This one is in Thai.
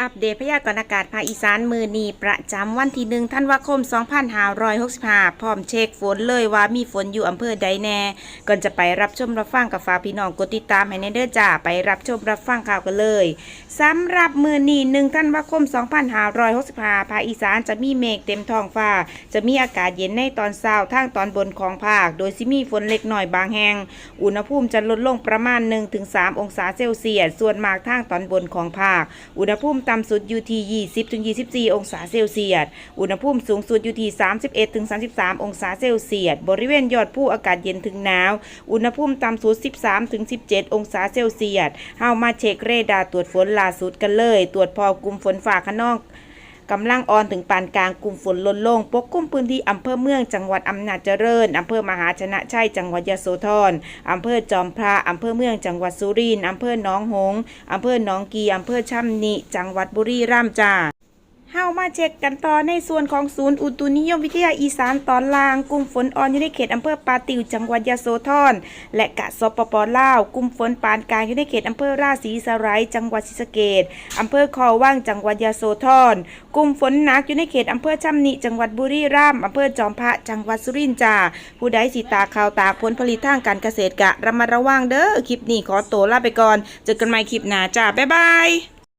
อัปเดตพยากรณ์อากาศภาคอีสานมือนีประจำวันที่หนึ่งธันวาคม 2565 พร้อมเช็คฝนเลยว่ามีฝนอยู่อำเภอใดแน่ ก่อนจะไปรับชมรับฟังกับฝาพี่น้องกดติดตามให้ในเด้อจ้าไปรับชมรับฟังข่าวกันเลยสำหรับมือนีหนึ่งธันวาคม 2565 ภาคอีสานจะมีเมฆเต็มท้องฟ้า จะมีอากาศเย็นในตอนเช้าทางตอนบนของภาค โดยสิมีฝนเล็กน้อยบางแห่งอุณหภูมิจะลดลงประมาณ 1-3 องศาเซลเซียสส่วนมากทางตอนบนของภาค อุณหภูมิต่ำสุดอยู่ที่ 20-24 องศาเซลเซียส อุณหภูมิสูงสุดอยู่ที่ 31-33 องศาเซลเซียส บริเวณยอดภูอากาศเย็นถึงหนาว อุณหภูมิต่ำสุด 13-17 องศาเซลเซียสเฮามาเช็คเรดาร์ตรวจฝนล่าสุดกันเลย ตรวจพอกลุ่มฝนฝ่าขนอง กำลังอ่อนถึงปานกลางกลุ่มฝนลดลงปกคลุมพื้นที่อำเภอเมืองจังหวัดอำนาจเจริญอำเภอมหาชนะชัยจังหวัดยโสธรอำเภอจอมพระอำเภอเมืองจังหวัดสุรินทร์อำเภอหนองหงส์อำเภอหนองกีอำเภอช่ำนิจังหวัดบุรีรัมย์จ้า เฮามาเช็คกันต่อในส่วนของศูนย์อุตุนิยมวิทยาอีสานตอนล่าง กลุ่มฝนอ่อนอยู่ในเขตอำเภอปาติวจังหวัดยโสธรและกะสปปลาวกลุ่มฝนปานกลางอยู่ในเขตอำเภอราศีสไลจังหวัดศรีสะเกษอำเภอคอว่างจังหวัดยโสธรกลุ่มฝนหนักอยู่ในเขตอำเภอช่ำนิจังหวัดบุรีรัมย์อำเภอจอมพระจังหวัดสุรินทร์จ้าผู้ใดสิตาข่าวตาผลผลิตทางการเกษตรกะระมัดระวังเด้อคลิปนี้ขอตัวลาไปก่อนเจอกันใหม่คลิปหน้าจ้าบ๊ายบาย